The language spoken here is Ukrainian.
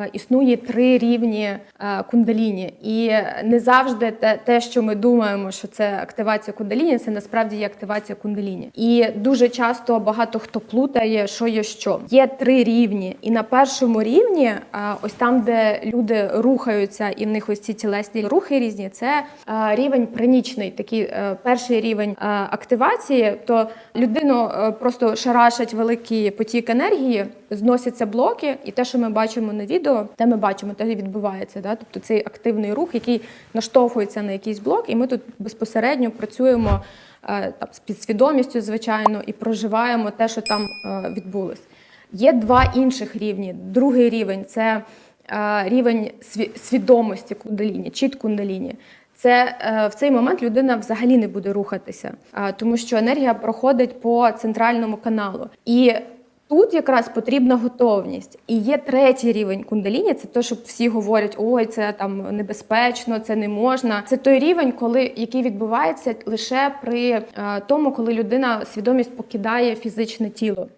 Е, Існує три рівні е, кундаліні, і не завжди те, те, що ми думаємо, що це активація кундаліні, це насправді є активація кундаліні. І дуже часто багато хто плутає, що є що. Є три рівні, і на першому рівні, е, ось там, де люди рухаються, і в них ось ці тілесні рухи різні, це рівень пранічний, такий перший рівень активації. То людину просто шарашать великий потік енергії, зносяться блоки, і те, що ми бачимо на відео, те ми бачимо, і відбувається. Да? Тобто цей активний рух, який наштовхується на якийсь блок, і ми тут безпосередньо працюємо е, там, з підсвідомістю, звичайно, і проживаємо те, що там е, відбулось. Є два інших рівні. Другий рівень це е, рівень свідомості кундаліні, чіт кундаліні. Це в цей момент людина взагалі не буде рухатися, тому що енергія проходить по центральному каналу. І тут якраз потрібна готовність. І є третій рівень кундаліні. Це те, що всі говорять: ой, це там небезпечно, це не можна. Це той рівень, коли який відбувається лише при е, тому, коли людина свідомість покидає фізичне тіло.